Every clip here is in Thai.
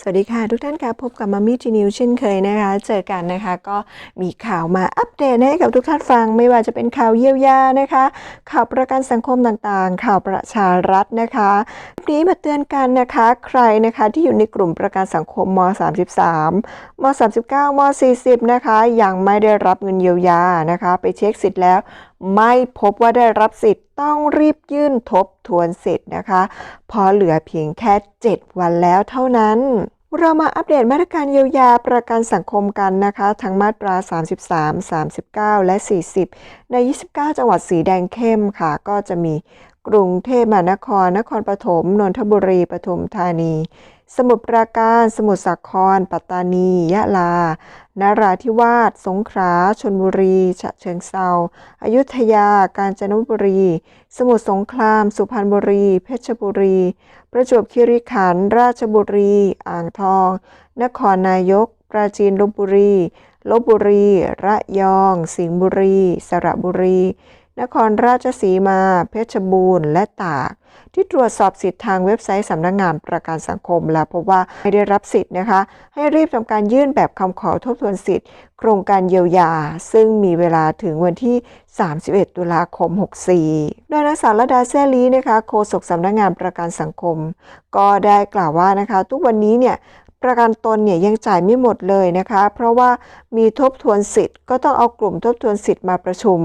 สวัสดีค่ะ ทุกท่านค่ะพบกับมามี่จีนิวเช่นเคยนะคะ เจอกันนะคะก็มีข่าวมาอัปเดตให้กับทุกท่านฟัง ไม่ว่าจะเป็นข่าวเยียวยานะคะ ข่าวประกันสังคมต่างๆ ข่าวประชารัฐนะคะคลิปนี้มาเตือนกันนะคะ ใครนะคะที่อยู่ในกลุ่มประกันสังคมม 33 ม 39 ม 40 นะคะยังไม่ได้รับเงินเยียวยานะคะ ไปเช็คสิทธิ์แล้ว ไม่พบว่าได้รับสิทธิ์ต้องรีบยื่นทบทวนสิทธิ์นะคะพอเหลือเพียงแค่ 7 วันแล้วเท่านั้นเรามาอัปเดตมาตรการเยียวยาประกันสังคมกันนะคะ ทั้งมาตรา 33 39 และ 40 ใน 29 จังหวัดสีแดงเข้มค่ะ ก็จะมี กรุงเทพมหานคร นครปฐม นนทบุรี ปทุมธานี สมุทรปราการ สมุทรสาคร ปัตตานี ยะลานราธิวาส สงขลาชลบุรี ฉะเชิงเซาอยุธยา กาญจนบุรี สมุทรสงคราม สุพรรณบุรี เพชรบุรี ประจวบคีรีขันธ์ ราชบุรี อ่างทอง นครนายก ปราจีนลบบุรีลบบุรี ระยอง สิงห์บุรี สระบุรี นครราชสีมา เพชรบูรณ์ และตาก ที่ตรวจสอบสิทธิ์ทางเว็บไซต์สำนักงานประกันสังคม แล้วพบว่าไม่ได้รับสิทธิ์นะคะ ให้รีบทำการยื่นแบบคำขอทบทวนสิทธิ์ โครงการเยียวยา ซึ่งมีเวลาถึงวันที่ 31 ตุลาคม 64 โดยนางสาวระดาแซลีนะคะโฆษกสำนักงานประกันสังคม ก็ได้กล่าวว่านะคะ ทุกวันนี้เนี่ยประกันตนเนี่ยยังจ่ายไม่หมดเลยนะคะ เพราะว่ามีทบทวนสิทธิ์ก็ต้องเอากลุ่มทบทวนสิทธิ์มาประชุม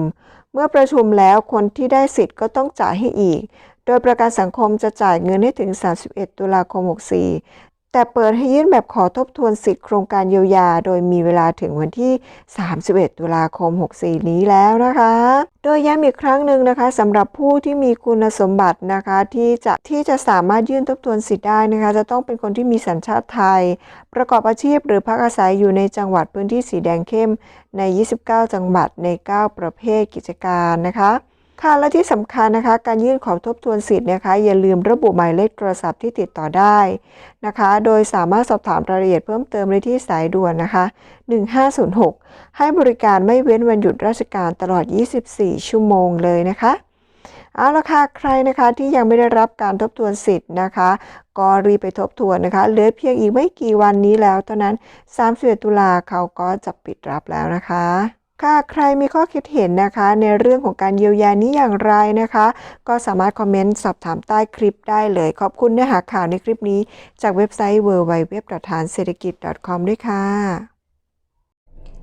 เมื่อประชุมแล้วคนที่ได้สิทธิ์ก็ต้องจ่ายให้อีก โดยประกันสังคมจะจ่ายเงินให้ถึง 31 ตุลาคม 64 แต่เปิดให้ยื่นแบบขอทบทวนสิทธิโครงการเยียวยา โดยมีเวลาถึงวันที่ 31 ตุลาคม 64 นี้แล้วนะคะ โดยย้ำอีกครั้งหนึ่งนะคะสำหรับผู้ที่มีคุณสมบัตินะคะที่จะที่จะสามารถยื่นทบทวนสิทธิ์ได้นะคะ จะต้องเป็นคนที่มีสัญชาติไทย ประกอบอาชีพหรือพักอาศัยอยู่ในจังหวัดพื้นที่สีแดงเข้มใน 29 จังหวัดใน 9 ประเภทกิจการนะคะ ค่ะและที่สำคัญนะคะ การยื่นขอทบทวนสิทธิ์นะคะอย่าลืมระบุหมายเลขโทรศัพท์ที่ติดต่อได้นะคะ โดยสามารถสอบถามรายละเอียดเพิ่มเติมได้ที่สายด่วนนะคะ 1506 ให้บริการไม่เว้นวันหยุดราชการตลอด 24 ชั่วโมงเลยนะคะเอาละค่ะใครนะคะที่ยังไม่ได้รับการทบทวนสิทธิ์นะคะ ก็รีบไปทบทวนนะคะเหลือเพียงอีกไม่กี่วันนี้แล้วเท่านั้น 31 ตุลาเขาก็จะปิดรับแล้วนะคะ ค่ะใครมีข้อคิดเห็นนะคะ ในเรื่องของการเยียวยานี้อย่างไรนะคะ ก็สามารถคอมเมนต์สอบถามใต้คลิปได้เลย ขอบคุณเนื้อหาข่าวในคลิปนี้ จากเว็บไซต์ www. ฐานเศรษฐกิจ .com ด้วยค่ะ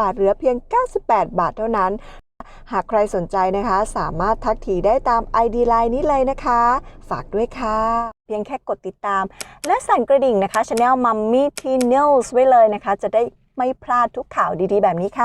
บาทเหลือเพียง 98 บาทเท่านั้น หากใครสนใจนะคะ สามารถทักทีได้ตาม ID ไลน์นี้เลยนะคะ ฝากด้วยค่ะ เพียงแค่กดติดตาม และสั่นกระดิ่งนะคะช anel Mummy Teen News ไว้เลยนะคะ จะได้ไม่พลาดทุกข่าวดีๆ แบบนี้ค่ะ